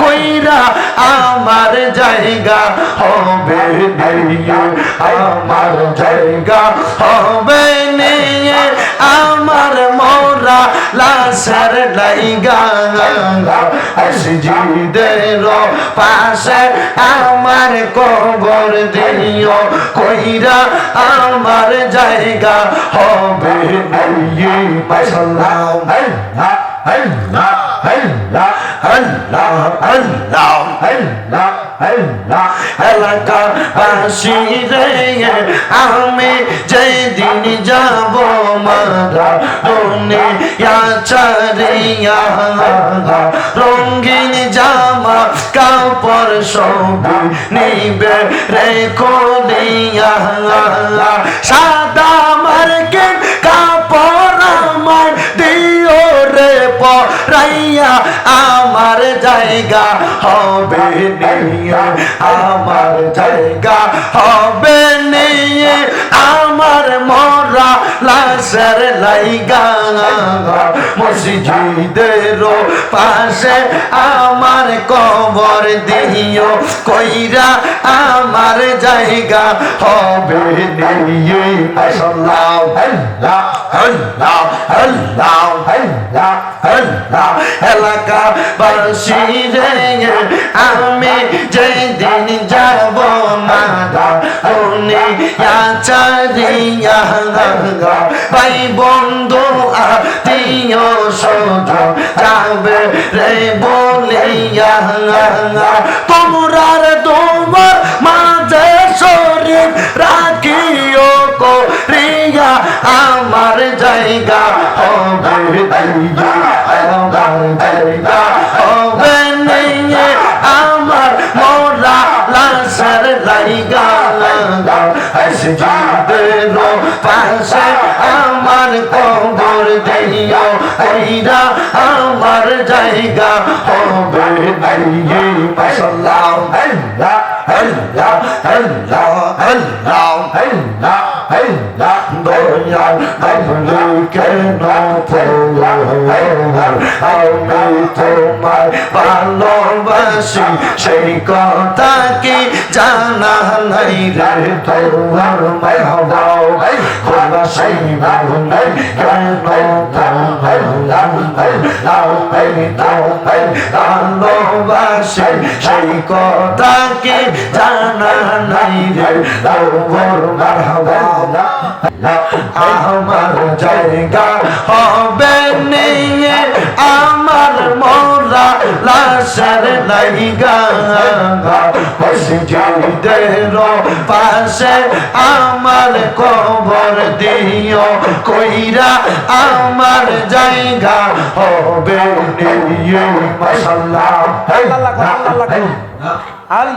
কইরা আমার জায়গা হবে নিয়ে, আমার জায়গা হবে নিয়ে, আমার মোরা লাশের লাইগা মসজিদের পাশে আমার কবর দিও, কইরা আমার জায়গা হবে নিয়ে। মাশাআল্লাহ আল্লাহ আল্লাহ আল্লাহ আল্লাহ আল্লাহ আল্লাহ এলাকা বাসি রে আমি যেদিন যাব মারা দুনিয়া চারিয়া রঙিন জামা কাপড় সব নিবে রে কোলিয়া সাদা জায়গা হবে আমার জায়গা হবে নিয়ে আমার মরা লাশের লাইগা। মসজিদের পাশে আমার কবর দিও, কইরা আমার জায়গা হবে নিয়ে মাশাআল্লাহ আল্লাহ আল্লাহ আল্লাহ আল্লাহ আল্লাহ। এলাকা বাসি রে, আমি ভাই বন্ধু আত্মীয় সজ যাবে রে বলিয়া তোমরার তোমার মাঝে শরীর রাখিও করিয়া, আমার জায়গা হবে দিয়া আমার জায়গা হবে আমার মোরা লাশের লাইগা মসজিদের পাশে আমার কবর দিও কইরা আমার জায়গা হবে নিয়ে মাশাআল্লাহ আল্লাহ আল্লাহ আল্লাহ আল্লাহ আল্লাহ আল্লাহ আমি তোমার ভালোবাসি সেই কথা কি জানা নাই রে তোমার মাহবাও খোলা সেই ভাবনা কেন ভালোবাসি সেই কথা কি জানা নাই রে তোমার মাহবাও আমার জায়গা হবে নিয়ে আমার মোরা লাশের লাইগা। মসজিদের পাশে আমার কবর দিও কইরা আমার জায়গা হবে নিয়ে। মাশাআল্লাহ আল্লাহ কর, আল্লাহ কর। আলী।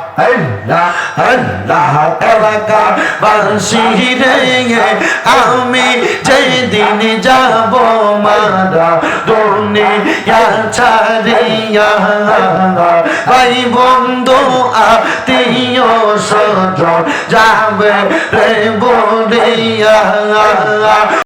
আল্লাহ আল্লাহ এলাকা বাসি রে আমি যেদিন যাব মারা দুনিয়া ছাড়িয়া ভাই বন্ধু আত্মীয় সজন যাবে রে বলিয়া